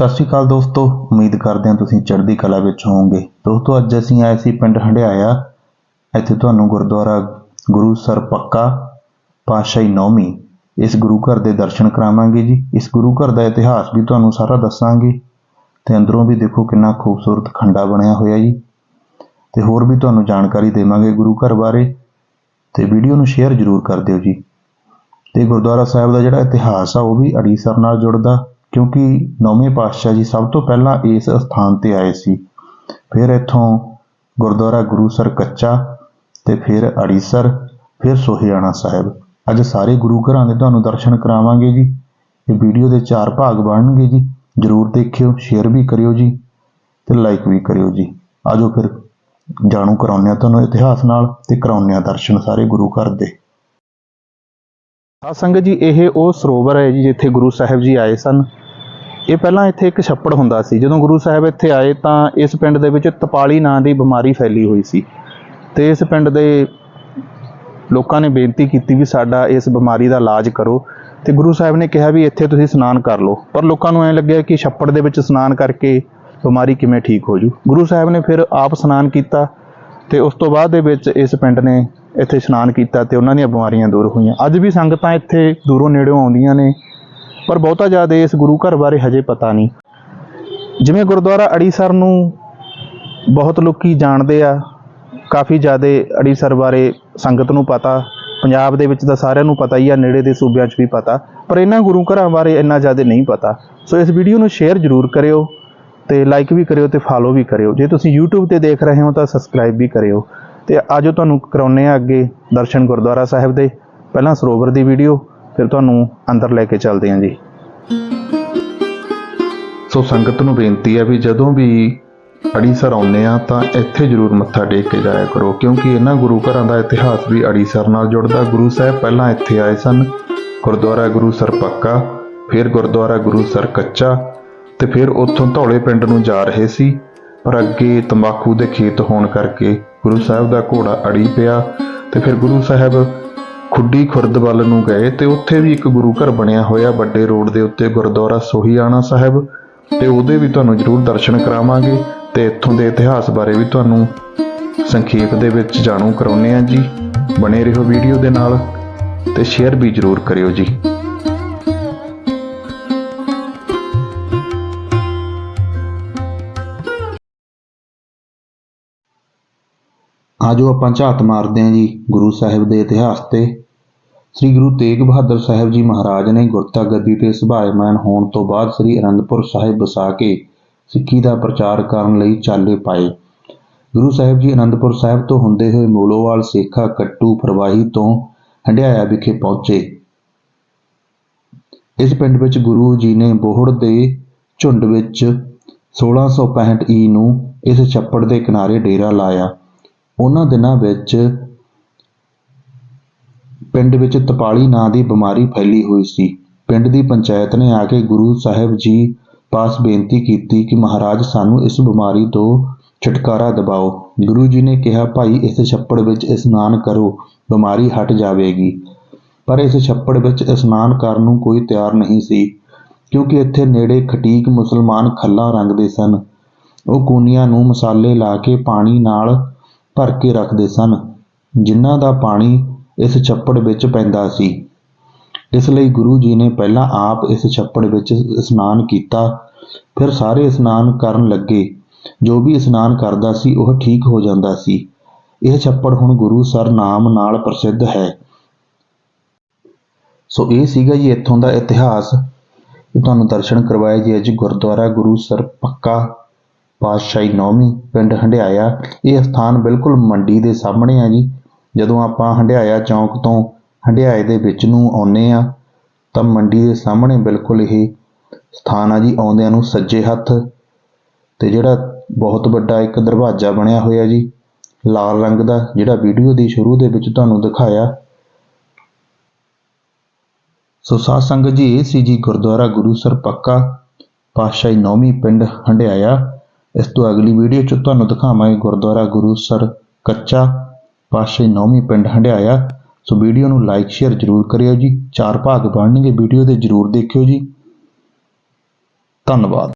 ਸਤਿ ਸ਼੍ਰੀ ਅਕਾਲ ਦੋਸਤੋ, ਉਮੀਦ ਕਰਦੇ ਹਾਂ ਤੁਸੀਂ ਚੜ੍ਹਦੀ ਕਲਾ ਵਿੱਚ ਹੋਵੋਗੇ। ਦੋਸਤੋ, ਅੱਜ ਅਸੀਂ ਆਏ ਸੀ ਪਿੰਡ ਹੰਡਿਆਇਆ। ਇੱਥੇ ਤੁਹਾਨੂੰ ਗੁਰਦੁਆਰਾ ਗੁਰੂ ਸਰ ਪੱਕਾ ਪਾਤਸ਼ਾਹੀ ਨੌਵੀਂ, ਇਸ ਗੁਰੂ ਘਰ ਦੇ ਦਰਸ਼ਨ ਕਰਾਵਾਂਗੇ ਜੀ। ਇਸ ਗੁਰੂ ਘਰ ਦਾ ਇਤਿਹਾਸ ਵੀ ਤੁਹਾਨੂੰ ਸਾਰਾ ਦੱਸਾਂਗੇ। ਤੇ ਅੰਦਰੋਂ ਵੀ ਦੇਖੋ ਕਿੰਨਾ ਖੂਬਸੂਰਤ ਖੰਡਾ ਬਣਿਆ ਹੋਇਆ ਜੀ। ਤੇ ਹੋਰ ਵੀ ਤੁਹਾਨੂੰ ਜਾਣਕਾਰੀ ਦੇਵਾਂਗੇ ਗੁਰੂ ਘਰ ਬਾਰੇ। ਤੇ ਵੀਡੀਓ ਨੂੰ ਸ਼ੇਅਰ ਜ਼ਰੂਰ ਕਰ ਦਿਓ ਜੀ। ਤੇ ਗੁਰਦੁਆਰਾ ਸਾਹਿਬ ਦਾ ਜਿਹੜਾ ਇਤਿਹਾਸ ਆ, ਉਹ ਵੀ ਅੜੀਸਰ ਨਾਲ ਜੁੜਦਾ। ਕਿਉਂਕਿ ਨੌਵੇਂ ਪਾਤਸ਼ਾਹ ਜੀ ਸਭ ਤੋਂ ਪਹਿਲਾਂ ਇਸ ਸਥਾਨ ਤੇ ਆਏ ਸੀ। ਫਿਰ ਇੱਥੋਂ ਗੁਰਦੁਆਰਾ ਗੁਰੂਸਰ ਕੱਚਾ ਤੇ ਫਿਰ ਅੜੀਸਰ, ਫਿਰ ਸੋਹਿਆਣਾ ਸਾਹਿਬ। ਅੱਜ ਸਾਰੇ ਗੁਰੂ ਘਰਾਂ ਦੇ ਤੁਹਾਨੂੰ ਦਰਸ਼ਨ ਕਰਾਵਾਂਗੇ ਜੀ। ਇਹ ਵੀਡੀਓ ਦੇ ਚਾਰ ਭਾਗ ਬਣਨਗੇ ਜੀ। ਜਰੂਰ ਦੇਖਿਓ, ਸ਼ੇਅਰ ਵੀ ਕਰਿਓ ਜੀ ਤੇ ਲਾਈਕ ਵੀ ਕਰਿਓ ਜੀ। ਆਜੋ ਫਿਰ ਜਾਣੂ ਕਰਾਉਂਦੇ ਆ ਤੁਹਾਨੂੰ ਇਤਿਹਾਸ ਨਾਲ ਤੇ ਕਰਾਉਂਦੇ ਆ ਦਰਸ਼ਨ ਸਾਰੇ ਗੁਰੂ ਘਰ ਦੇ। ਆ ਸੰਗਤ ਜੀ, ਇਹ ਉਹ ਸਰੋਵਰ ਹੈ ਜੀ ਜਿੱਥੇ ਗੁਰੂ ਸਾਹਿਬ ਜੀ ਆਏ ਸਨ। ਇਹ ਪਹਿਲਾਂ ਇੱਥੇ ਇੱਕ ਛੱਪੜ ਹੁੰਦਾ ਸੀ। ਜਦੋਂ ਗੁਰੂ ਸਾਹਿਬ ਇੱਥੇ ਆਏ ਤਾਂ ਇਸ ਪਿੰਡ ਦੇ ਵਿੱਚ ਤਪਾਲੀ ਨਾਂ ਦੀ ਬਿਮਾਰੀ ਫੈਲੀ ਹੋਈ ਸੀ ਤੇ ਇਸ ਪਿੰਡ ਦੇ ਲੋਕਾਂ ਨੇ ਬੇਨਤੀ ਕੀਤੀ ਵੀ ਸਾਡਾ ਇਸ ਬਿਮਾਰੀ ਦਾ ਇਲਾਜ ਕਰੋ ਤੇ ਗੁਰੂ ਸਾਹਿਬ ਨੇ ਕਿਹਾ ਵੀ ਇੱਥੇ ਤੁਸੀਂ ਇਸ਼ਨਾਨ ਕਰ ਲਓ। ਪਰ ਲੋਕਾਂ ਨੂੰ ਐ ਲੱਗਿਆ ਕਿ ਛੱਪੜ ਦੇ ਵਿੱਚ ਇਸ਼ਨਾਨ ਕਰਕੇ ਬਿਮਾਰੀ ਕਿਵੇਂ ਠੀਕ ਹੋ ਜੂ? ਗੁਰੂ ਸਾਹਿਬ ਨੇ ਫਿਰ ਆਪ ਇਸ਼ਨਾਨ ਕੀਤਾ ਤੇ ਉਸ ਤੋਂ ਬਾਅਦ ਦੇ ਵਿੱਚ ਇਸ ਪਿੰਡ ਨੇ ਇੱਥੇ ਇਸ਼ਨਾਨ ਕੀਤਾ ਤੇ ਉਹਨਾਂ ਦੀਆਂ ਬਿਮਾਰੀਆਂ ਦੂਰ ਹੋਈਆਂ। ਅੱਜ ਵੀ ਸੰਗਤਾਂ ਇੱਥੇ ਦੂਰੋਂ ਨੇੜਿਓਂ ਆਉਂਦੀਆਂ ਨੇ। ਪਰ ਬਹੁਤਾ ਜ਼ਿਆਦਾ ਇਸ ਗੁਰੂ ਘਰ ਬਾਰੇ ਹਜੇ ਪਤਾ ਨਹੀਂ। ਜਿਵੇਂ ਗੁਰਦੁਆਰਾ ਅੜੀਸਰ ਨੂੰ ਬਹੁਤ ਲੋਕੀ ਜਾਣਦੇ ਆ, ਕਾਫੀ ਜ਼ਿਆਦਾ ਅੜੀਸਰ ਬਾਰੇ ਸੰਗਤ ਨੂੰ ਪਤਾ, ਪੰਜਾਬ ਦੇ ਵਿੱਚ ਤਾਂ ਸਾਰਿਆਂ ਨੂੰ ਪਤਾ ਹੀ ਆ, ਨੇੜੇ ਦੇ ਸੂਬਿਆਂ 'ਚ ਵੀ ਪਤਾ, ਪਰ ਇਹਨਾਂ ਗੁਰੂ ਘਰਾਂ ਬਾਰੇ ਇੰਨਾ ਜ਼ਿਆਦਾ ਨਹੀਂ ਪਤਾ। ਸੋ ਇਸ ਵੀਡੀਓ ਨੂੰ ਸ਼ੇਅਰ ਜ਼ਰੂਰ ਕਰਿਓ ਤੇ ਲਾਈਕ ਵੀ ਕਰਿਓ ਤੇ ਫਾਲੋ ਵੀ ਕਰਿਓ। ਜੇ ਤੁਸੀਂ YouTube ਤੇ ਦੇਖ ਰਹੇ ਹੋ ਤਾਂ ਸਬਸਕ੍ਰਾਈਬ ਵੀ ਕਰਿਓ। ਤੇ ਆਜੋ ਤੁਹਾਨੂੰ ਕਰਾਉਨੇ ਆ ਅੱਗੇ ਦਰਸ਼ਨ ਗੁਰਦੁਆਰਾ ਸਾਹਿਬ ਦੇ। ਪਹਿਲਾਂ ਸਰੋਵਰ ਦੀ ਵੀਡੀਓ ਫਿਰ ਤੁਹਾਨੂੰ ਅੰਦਰ ਲੈ ਕੇ ਚੱਲਦੇ ਹਾਂ ਜੀ। ਸੋ ਸੰਗਤ ਨੂੰ ਬੇਨਤੀ ਹੈ ਵੀ ਜਦੋਂ ਵੀ ਅੜੀਸਰ ਆਉਂਦੇ ਆ ਤਾਂ ਇੱਥੇ ਜ਼ਰੂਰ ਮੱਥਾ ਟੇਕ ਕੇ ਜਾਇਆ ਕਰੋ, ਕਿਉਂਕਿ ਇਹਨਾਂ ਗੁਰੂ ਘਰਾਂ ਦਾ ਇਤਿਹਾਸ ਵੀ ਅੜੀਸਰ ਨਾਲ ਜੁੜਦਾ। ਗੁਰੂ ਸਾਹਿਬ ਪਹਿਲਾਂ ਇੱਥੇ ਆਏ ਸਨ, ਗੁਰਦੁਆਰਾ ਗੁਰੂ ਸਰ ਪੱਕਾ, ਫਿਰ ਗੁਰਦੁਆਰਾ ਗੁਰੂ ਸਰ ਕੱਚਾ ਤੇ ਫਿਰ ਉੱਥੋਂ ਧੌਲੇ ਪਿੰਡ ਨੂੰ ਜਾ ਰਹੇ ਸੀ। ਪਰ ਅੱਗੇ ਤੰਬਾਕੂ ਦੇ ਖੇਤ ਹੋਣ ਕਰਕੇ ਗੁਰੂ ਸਾਹਿਬ ਦਾ ਘੋੜਾ ਅੜੀ ਪਿਆ ਤੇ ਫਿਰ ਗੁਰੂ ਸਾਹਿਬ ਖੁੱਡੀ ਖੁਰਦ ਵੱਲ ਨੂੰ ਗਏ ਤੇ ਉੱਥੇ ਵੀ ਇੱਕ ਗੁਰੂ ਘਰ ਬਣਿਆ ਹੋਇਆ ਵੱਡੇ ਰੋਡ ਦੇ ਉੱਤੇ ਗੁਰਦੁਆਰਾ ਸੋਹੀਆਣਾ ਸਾਹਿਬ। ਤੇ ਉਹਦੇ ਵੀ ਤੁਹਾਨੂੰ ਜ਼ਰੂਰ ਦਰਸ਼ਨ ਕਰਾਵਾਂਗੇ ਤੇ ਇੱਥੋਂ ਦੇ ਇਤਿਹਾਸ ਬਾਰੇ ਵੀ ਤੁਹਾਨੂੰ ਸੰਖੇਪ ਦੇ ਵਿੱਚ ਜਾਣੂ ਕਰਾਉਨੇ ਆ ਜੀ। ਬਣੇ ਰਹੋ ਵੀਡੀਓ ਦੇ ਨਾਲ ਤੇ ਸ਼ੇਅਰ ਵੀ ਜ਼ਰੂਰ ਕਰਿਓ ਜੀ। ਆਜੋ ਆਪਾਂ ਝਾਤ ਮਾਰਦੇ ਹਾਂ ਜੀ ਗੁਰੂ ਸਾਹਿਬ ਦੇ ਇਤਿਹਾਸ ਤੇ। ਸ੍ਰੀ ਗੁਰੂ ਤੇਗ ਬਹਾਦਰ ਸਾਹਿਬ ਜੀ ਮਹਾਰਾਜ ਨੇ ਗੁਰਤਾ ਗੱਦੀ ਤੇ ਸੁਭਾਇਮਾਨ ਹੋਣ ਤੋਂ ਬਾਅਦ ਸ੍ਰੀ ਅਨੰਦਪੁਰ ਸਾਹਿਬ ਵਸਾ ਕੇ ਸਿੱਖੀ ਦਾ ਪ੍ਰਚਾਰ ਕਰਨ ਲਈ ਚਾਲੇ ਪਾਏ। ਗੁਰੂ ਸਾਹਿਬ ਜੀ ਅਨੰਦਪੁਰ ਸਾਹਿਬ ਤੋਂ ਹੁੰਦੇ ਹੋਏ ਮੂਲੋਵਾਲ ਸੇਖਾ ਕੱਟੂ ਪ੍ਰਵਾਹੀ ਤੋਂ ਹੰਡਿਆਇਆ ਵਿਖੇ ਪਹੁੰਚੇ। ਇਸ ਪਿੰਡ ਵਿੱਚ ਗੁਰੂ ਜੀ ਨੇ ਬੋਹੜ ਦੇ ਝੁੰਡ ਵਿੱਚ 1665 ਈ ਨੂੰ ਇਸ ਛੱਪੜ ਦੇ ਕਿਨਾਰੇ ਡੇਰਾ ਲਾਇਆ। ਉਹਨਾਂ ਦਿਨਾਂ ਵਿੱਚ ਪਿੰਡ ਵਿੱਚ ਤਪਾਲੀ ਨਾਂ ਦੀ ਬਿਮਾਰੀ ਫੈਲੀ ਹੋਈ ਸੀ। ਪਿੰਡ ਦੀ ਪੰਚਾਇਤ ਨੇ ਆ ਕੇ ਗੁਰੂ ਸਾਹਿਬ ਜੀ ਪਾਸ ਬੇਨਤੀ ਕੀਤੀ ਕਿ ਮਹਾਰਾਜ ਸਾਨੂੰ ਇਸ ਬਿਮਾਰੀ ਤੋਂ ਛੁਟਕਾਰਾ ਦਿਵਾਓ। ਗੁਰੂ ਜੀ ਨੇ ਕਿਹਾ, ਭਾਈ, ਇਸ ਛੱਪੜ ਵਿੱਚ ਇਸ਼ਨਾਨ ਕਰੋ, ਬਿਮਾਰੀ ਹਟ ਜਾਵੇਗੀ। ਪਰ ਇਸ ਛੱਪੜ ਵਿੱਚ ਇਸ਼ਨਾਨ ਕਰਨ ਨੂੰ ਕੋਈ ਤਿਆਰ ਨਹੀਂ ਸੀ, ਕਿਉਂਕਿ ਇੱਥੇ ਨੇੜੇ ਖਟੀਕ ਮੁਸਲਮਾਨ ਖੱਲਾਂ ਰੰਗਦੇ ਸਨ। ਉਹ ਕੂਨੀਆਂ ਨੂੰ ਮਸਾਲੇ ਲਾ ਕੇ ਪਾਣੀ ਨਾਲ ਭਰ ਕੇ ਰੱਖਦੇ ਸਨ, ਜਿਨ੍ਹਾਂ ਦਾ ਪਾਣੀ ਇਸ ਛੱਪੜ ਵਿੱਚ ਪੈਂਦਾ ਸੀ। ਇਸ ਲਈ ਗੁਰੂ ਜੀ ਨੇ ਪਹਿਲਾਂ ਆਪ ਇਸ ਛੱਪੜ ਵਿੱਚ ਇਸ਼ਨਾਨ ਕੀਤਾ, ਫਿਰ ਸਾਰੇ ਇਸ਼ਨਾਨ ਕਰਨ ਲੱਗੇ। ਜੋ ਵੀ ਇਸ਼ਨਾਨ ਕਰਦਾ ਸੀ, ਉਹ ਠੀਕ ਹੋ ਜਾਂਦਾ ਸੀ। ਇਹ ਛੱਪੜ ਹੁਣ ਗੁਰੂ ਸਰ ਨਾਮ ਨਾਲ ਪ੍ਰਸਿੱਧ ਹੈ। ਸੋ ਇਹ ਸੀਗਾ ਜੀ ਇੱਥੋਂ ਦਾ ਇਤਿਹਾਸ। ਤੁਹਾਨੂੰ ਦਰਸ਼ਨ ਕਰਵਾਏ ਜੀ ਅੱਜ ਗੁਰਦੁਆਰਾ ਗੁਰੂ ਸਰ ਪੱਕਾ। ਪਾਤਸ਼ਾਹੀ ਨੌਵੀਂ ਪਿੰਡ ਹੰਡਿਆਇਆ। ਇਹ ਸਥਾਨ ਬਿਲਕੁਲ ਮੰਡੀ ਦੇ ਸਾਹਮਣੇ ਆ ਜੀ। ਜਦੋਂ ਆਪਾਂ ਹੰਡਿਆਇਆ ਚੌਂਕ ਤੋਂ ਹੰਡਿਆਏ ਦੇ ਵਿੱਚ ਨੂੰ ਆਉਨੇ ਆ ਤਾਂ ਮੰਡੀ ਦੇ ਸਾਹਮਣੇ ਬਿਲਕੁਲ ਇਹ ਸਥਾਨ ਆ ਜੀ, ਆਉਂਦਿਆਂ ਨੂੰ ਸੱਜੇ ਹੱਥ। ਤੇ ਜਿਹੜਾ ਬਹੁਤ ਵੱਡਾ ਇੱਕ ਦਰਵਾਜ਼ਾ ਬਣਿਆ ਹੋਇਆ ਜੀ, ਲਾਲ ਰੰਗ ਦਾ, ਜਿਹੜਾ ਵੀਡੀਓ ਦੀ ਸ਼ੁਰੂ ਦੇ ਵਿੱਚ ਤੁਹਾਨੂੰ ਦਿਖਾਇਆ। ਸੋ ਸਾਧ ਸੰਗਤ ਜੀ, ਇਹ ਸੀ ਜੀ ਗੁਰਦੁਆਰਾ ਗੁਰੂ ਸਰ ਪੱਕਾ ਪਾਤਸ਼ਾਹੀ ਨੌਵੀਂ ਪਿੰਡ ਹੰਡਿਆਇਆ। ਇਸ ਤੋਂ ਅਗਲੀ ਵੀਡੀਓ 'ਚ ਤੁਹਾਨੂੰ ਦਿਖਾਵਾਂਗੇ ਗੁਰਦੁਆਰਾ ਗੁਰੂਸਰ ਕੱਚਾ ਪਾਤਸ਼ਾਹੀ ਨੌਵੀਂ ਪਿੰਡ ਹੰਡਿਆਇਆ। ਸੋ ਵੀਡੀਓ ਨੂੰ ਲਾਈਕ ਸ਼ੇਅਰ ਜ਼ਰੂਰ ਕਰਿਓ ਜੀ। ਚਾਰ ਭਾਗ ਬਣਨਗੇ। ਵੀਡੀਓ ਦੇ ਜ਼ਰੂਰ ਦੇਖਿਓ ਜੀ। ਧੰਨਵਾਦ।